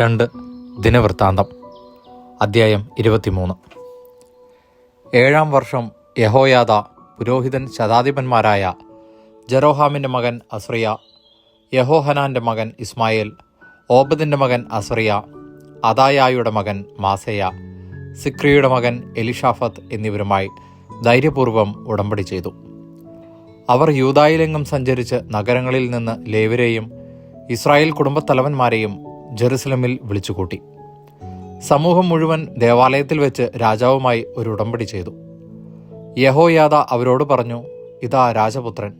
രണ്ട് ദിനവൃത്താന്തം അദ്ധ്യായം ഇരുപത്തിമൂന്ന്. ഏഴാം വർഷം യഹോയാദ പുരോഹിതൻ ശതാധിപന്മാരായ ജെറോഹാമിന്റെ മകൻ അസ്രിയ യഹോഹനാന്റെ മകൻ ഇസ്മായേൽ ഓബദിന്റെ മകൻ അസ്രിയ അദായായുടെ മകൻ മാസയ സിക്രിയുടെ മകൻ എലിഷാഫത്ത് എന്നിവരുമായി ധൈര്യപൂർവം ഉടമ്പടി ചെയ്തു. അവർ യൂതായിലെങ്ങും സഞ്ചരിച്ച് നഗരങ്ങളിൽ നിന്ന് ലേവരെയും ഇസ്രായേൽ കുടുംബത്തലവന്മാരെയും ജെറുസലമിൽ വിളിച്ചുകൂട്ടി. സമൂഹം മുഴുവൻ ദേവാലയത്തിൽ വെച്ച് രാജാവുമായി ഒരു ഉടമ്പടി ചെയ്തു. യഹോയാദ അവരോട് പറഞ്ഞു ഇതാ രാജപുത്രൻ.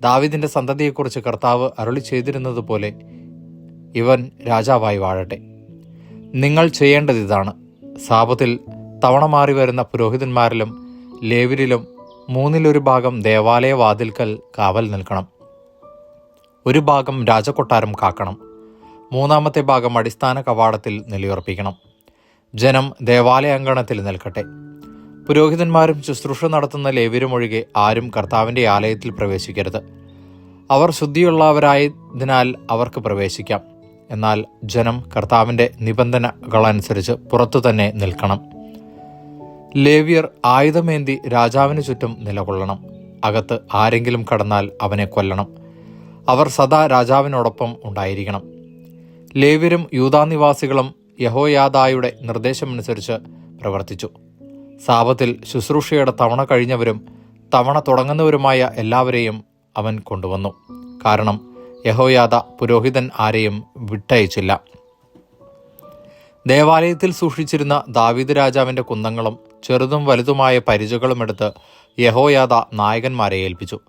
ദാവിദിന്റെ സന്തതിയെക്കുറിച്ച് കർത്താവ് അരുളി ചെയ്തിരുന്നതുപോലെ ഇവൻ രാജാവായി വാഴട്ടെ. നിങ്ങൾ ചെയ്യേണ്ടത് ഇതാണ്. സാപത്തിൽ തവണ മാറി വരുന്ന പുരോഹിതന്മാരിലും ലേവിലും മൂന്നിലൊരു ഭാഗം ദേവാലയ വാതിൽക്കൽ കാവൽ നിൽക്കണം. ഒരു ഭാഗം രാജകൊട്ടാരം കാക്കണം. മൂന്നാമത്തെ ഭാഗം അടിസ്ഥാന കവാടത്തിൽ നിലയുറപ്പിക്കണം. ജനം ദേവാലയ അങ്കണത്തിൽ നിൽക്കട്ടെ. പുരോഹിതന്മാരും ശുശ്രൂഷ നടത്തുന്ന ലേവരുമൊഴികെ ആരും കർത്താവിന്റെ ആലയത്തിൽ പ്രവേശിക്കരുത്. അവർ ശുദ്ധിയുള്ളവരായതിനാൽ അവർക്ക് പ്രവേശിക്കാം. എന്നാൽ ജനം കർത്താവിന്റെ നിബന്ധനകളനുസരിച്ച് പുറത്തു തന്നെ നിൽക്കണം. ലേവ്യർ ആയുധമേന്തി രാജാവിന് ചുറ്റും നിലകൊള്ളണം. അകത്ത് ആരെങ്കിലും കടന്നാൽ അവനെ കൊല്ലണം. അവർ സദാ രാജാവിനോടൊപ്പം ഉണ്ടായിരിക്കണം. ലേവ്യരും യൂതാനിവാസികളും യഹോയാദായുടെ നിർദ്ദേശമനുസരിച്ച് പ്രവർത്തിച്ചു. സാപത്തിൽ ശുശ്രൂഷയുടെ തവണ കഴിഞ്ഞവരും തവണ തുടങ്ങുന്നവരുമായ എല്ലാവരെയും അവൻ കൊണ്ടുവന്നു. കാരണം യഹോയാദ പുരോഹിതൻ ആരെയും വിട്ടയച്ചില്ല. ദേവാലയത്തിൽ സൂക്ഷിച്ചിരുന്ന ദാവീദ് രാജാവിന്റെ കുന്തങ്ങളും ചെറുതും വലുതുമായ പരിചകളും എടുത്ത് യഹോയാദ നായകന്മാരെ ഏൽപ്പിച്ചു.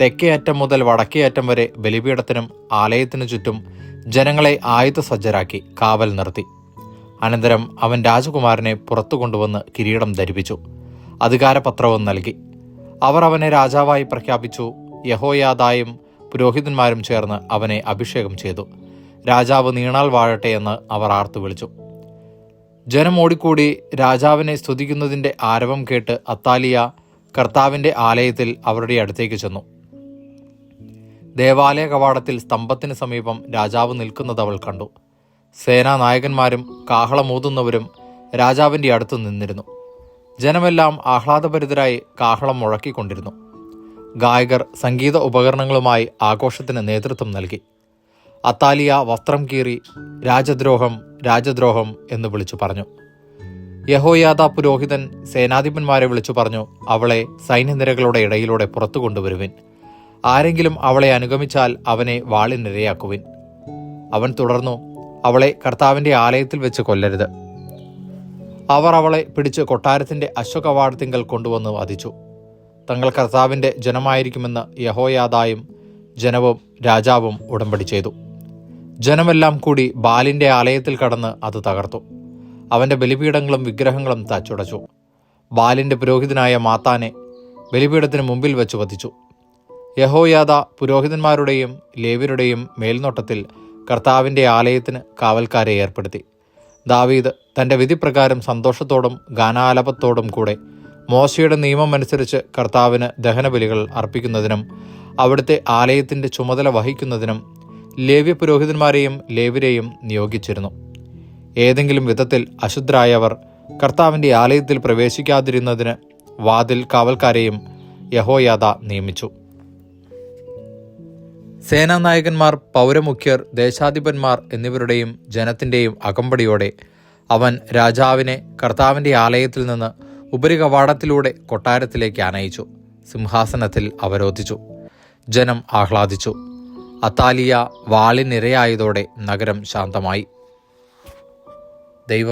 തെക്കേ അറ്റം മുതൽ വടക്കേ അറ്റം വരെ ബലിപീഠത്തിനും ആലയത്തിനു ചുറ്റും ജനങ്ങളെ ആയുധ സജ്ജരാക്കി കാവൽ നിർത്തി. അനന്തരം അവൻ രാജകുമാരനെ പുറത്തു കൊണ്ടുവന്ന് കിരീടം ധരിപ്പിച്ചു. അധികാരപത്രവും നൽകി. അവർ അവനെ രാജാവായി പ്രഖ്യാപിച്ചു. യഹോയാദായും പുരോഹിതന്മാരും ചേർന്ന് അവനെ അഭിഷേകം ചെയ്തു. രാജാവ് നീണാൽ വാഴട്ടെ എന്ന് അവർ ആർത്തു വിളിച്ചു. ജനം ഓടിക്കൂടി രാജാവിനെ സ്തുതിക്കുന്നതിന്റെ ആരവം കേട്ട് അത്താലിയ കർത്താവിന്റെ ആലയത്തിൽ അവരുടെ അടുത്തേക്ക് ചെന്നു. ദേവാലയ കവാടത്തിൽ സ്തംഭത്തിന് സമീപം രാജാവ് നിൽക്കുന്നത് അവൾ കണ്ടു. സേനാനായകന്മാരും കാഹളമൂതുന്നവരും രാജാവിന്റെ അടുത്ത് നിന്നിരുന്നു. ജനമെല്ലാം ആഹ്ലാദഭരിതരായി കാഹളം മുഴക്കിക്കൊണ്ടിരുന്നു. ഗായകർ സംഗീത ഉപകരണങ്ങളുമായി ആഘോഷത്തിന് നേതൃത്വം നൽകി. അത്താലിയ വസ്ത്രം കീറി രാജദ്രോഹം രാജദ്രോഹം എന്ന് വിളിച്ചു പറഞ്ഞു. യഹോയാദ പുരോഹിതൻ സേനാധിപന്മാരെ വിളിച്ചു പറഞ്ഞു അവളെ സൈന്യനിരകളുടെ ഇടയിലൂടെ പുറത്തു കൊണ്ടുവരുവിൻ. ആരെങ്കിലും അവളെ അനുഗമിച്ചാൽ അവനെ വാളിനിരയാക്കുവിൻ അവൻ തുടർന്നു അവളെ കർത്താവിന്റെ ആലയത്തിൽ വെച്ച് കൊല്ലരുത്. അവർ അവളെ പിടിച്ച് കൊട്ടാരത്തിന്റെ അശ്വകവാടത്തിങ്കൽ കൊണ്ടുവന്ന് വധിച്ചു. തങ്ങൾ കർത്താവിന്റെ ജനമായിരിക്കുമെന്ന് യഹോയാദായും ജനവും രാജാവും ഉടമ്പടി ചെയ്തു. ജനമെല്ലാം കൂടി ബാലിന്റെ ആലയത്തിൽ കടന്ന് അത് തകർത്തു. അവന്റെ ബലിപീഠങ്ങളും വിഗ്രഹങ്ങളും തച്ചുടച്ചു. ബാലിന്റെ പുരോഹിതനായ മാത്താനെ ബലിപീഠത്തിന് മുമ്പിൽ വെച്ച് വധിച്ചു. യഹോയാദ പുരോഹിതന്മാരുടെയും ലേവ്യരുടെയും മേൽനോട്ടത്തിൽ കർത്താവിന്റെ ആലയത്തിന് കാവൽക്കാരെ ഏർപ്പെടുത്തി. ദാവീദ് തന്റെ വിധിപ്രകാരം സന്തോഷത്തോടും ഗാനാലപത്തോടും കൂടെ മോശയുടെ നിയമം അനുസരിച്ച് കർത്താവിന് ദഹനബലികൾ അർപ്പിക്കുന്നതിനും അവിടുത്തെ ആലയത്തിന്റെ ചുമതല വഹിക്കുന്നതിനും ലേവ്യ പുരോഹിതന്മാരെയും ലേവ്യരെയും നിയോഗിച്ചിരുന്നു. ഏതെങ്കിലും വിധത്തിൽ അശുദ്ധരായവർ കർത്താവിന്റെ ആലയത്തിൽ പ്രവേശിക്കാതിരുന്നതിന് വാതിൽ കാവൽക്കാരെയും യഹോയാദ നിയമിച്ചു. സേനാനായകന്മാർ പൗരമുഖ്യർ ദേശാധിപന്മാർ എന്നിവരുടെയും ജനത്തിന്റെയും അകമ്പടിയോടെ അവൻ രാജാവിനെ കർത്താവിന്റെ ആലയത്തിൽ നിന്ന് ഉപരികവാടത്തിലൂടെ കൊട്ടാരത്തിലേക്ക് ആനയിച്ചു. സിംഹാസനത്തിൽ അവരോധിച്ചു. ജനം ആഹ്ലാദിച്ചു. അത്താലിയ വാളിനിരയായതോടെ നഗരം ശാന്തമായി. ദൈവം